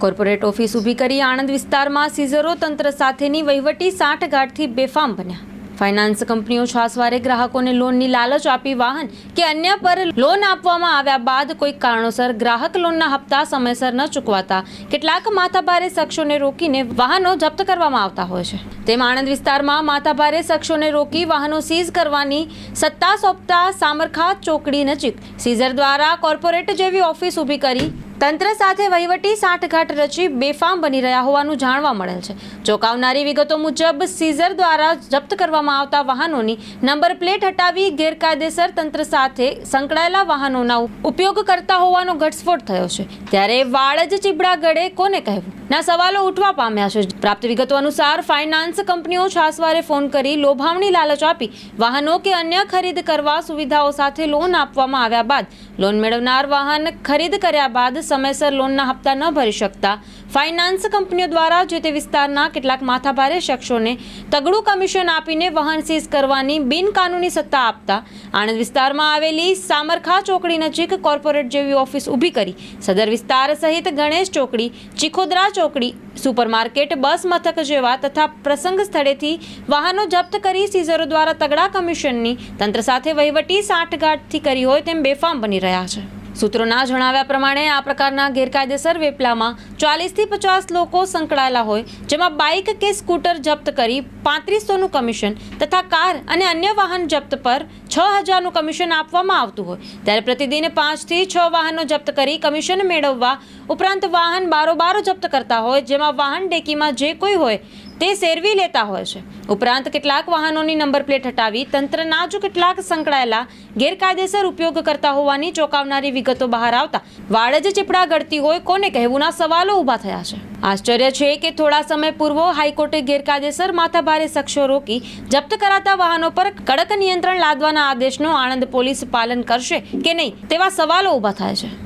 Corporate office ઊભી કરી આણંદ વિસ્તારમાં સીઝરો તંત્ર સાથેની વહીવટી સાંઠગાંઠથી બેફામ બન્યા. ફાઇનાન્સ કંપનીઓ છાસવારે ગ્રાહકોને લોનની લાલચ આપી વાહન કે અન્ય પર લોન આપવામાં આવ્યા બાદ કોઈ કારણોસર ગ્રાહક લોનના હપ્તા સમયસર ન ચૂકવાતા કેટલાક માથાભારે શખ્સોને રોકીને વાહનો જપ્ત કરવામાં આવતા હોય છે. તેમ આણંદ વિસ્તારમાં માથાભારે શખ્સોને રોકી વાહનો સીઝ કરવાની સત્તા સોંપતા સામરખા ચોકડી નજીક સીઝર દ્વારા કોર્પોરેટ જેવી ઓફિસ ઊભી કરી તંત્ર સાથે વહીવટી સાંઠગાંઠ રચી બેફામ બની રહ્યા હોવાનું જાણવા મળેલ છે. ચોંકાવનારી વિગતો મુજબ સીઝર દ્વારા જપ્ત કરવામાં આવતા વાહનોની નંબર પ્લેટ હટાવી ગેરકાયદેસર તંત્ર સાથે સંકળાયેલા વાહનોના ઉપયોગ કરતા હોવાનો ઘટસ્ફોટ થયો છે. ત્યારે વાળજ ચીબડા ગળે કોને કહેવું? ના, સવાલો ઉઠવા પામ્યા છે. પ્રાપ્ત વિગતો અનુસાર, ફાઇનાન્સ કંપનીઓ છાસવારે ફોન કરી લોભામણી લાલચ આપી. વાહનો કે અન્ય ખરીદ કરવા સુવિધાઓ સાથે લોન આપવામાં આવ્યા બાદ, લોન મેળવનાર વાહન ખરીદ કર્યા બાદ સમયસર લોનના હપ્તા ન ભરી શકતા. ફાઇનાન્સ કંપનીઓ દ્વારા જે તે વિસ્તારના કેટલાક માથાભારે શખ્સોને તગડું કમિશન આપીને વાહન સીઝ કરવાની બિનકાનૂની સત્તા આપતા, આણંદ વિસ્તારમાં આવેલી સામરખા ચોકડી નજીક કોર્પોરેટ જેવી ઓફિસ ઊભી કરી. સદર વિસ્તાર સહિત ગણેશ ચોકડી, ચીખોદરા ચોકડી, સુપરમાર્કેટ, બસ મથક જેવા તથા પ્રસંગ સ્થળેથી વાહનો જપ્ત કરી સીઝરો દ્વારા તગડા કમિશનની તંત્ર સાથે વહીવટી સાંઠગાંઠથી કરી હોય તેમ બેફામ બની રહ્યા છે. સૂત્રોના જણાવ્યા પ્રમાણે આ પ્રકારના ગેરકાયદેસર વેપલામાં ચાલીસથી પચાસ લોકો સંકળાયેલા હોય, જેમાં બાઇક કે સ્કૂટર જપ્ત કરી પાંત્રીસોનું કમિશન તથા કાર અને અન્ય વાહન જપ્ત પર છ હજારનું કમિશન આપવામાં આવતું હોય. ત્યારે પ્રતિદિન પાંચથી છ વાહનો જપ્ત કરી કમિશન મેળવવા ઉપરાંત વાહન બારોબારો જપ્ત કરતા હોય, જેમાં વાહન ડેકીમાં જે કોઈ હોય તે સેરવી લેતા હોય છે. ઉપરાંત કેટલાક વાહનોની નંબર પ્લેટ હટાવી તંત્રના જો કેટલાક સંકળાયેલા ગેરકાયદેસર ઉપયોગ કરતા હોવાની ચોંકાવનારી વિગતો બહાર આવતા વાડજ ચીપડા ગળતી હોય, કોને કહેવુંના સવાલો ઊભા થયા છે. આશ્ચર્ય છે કે થોડા સમય પૂર્વ હાઈકોર્ટે ગેરકાયદેસર માથાભારે શખ્સો રોકી જપ્ત કરાતા વાહનો પર કડક નિયંત્રણ લાદવાના આદેશનો આણંદ પોલીસ પાલન કરશે કે નહીં તેવા સવાલો ઊભા થાય છે.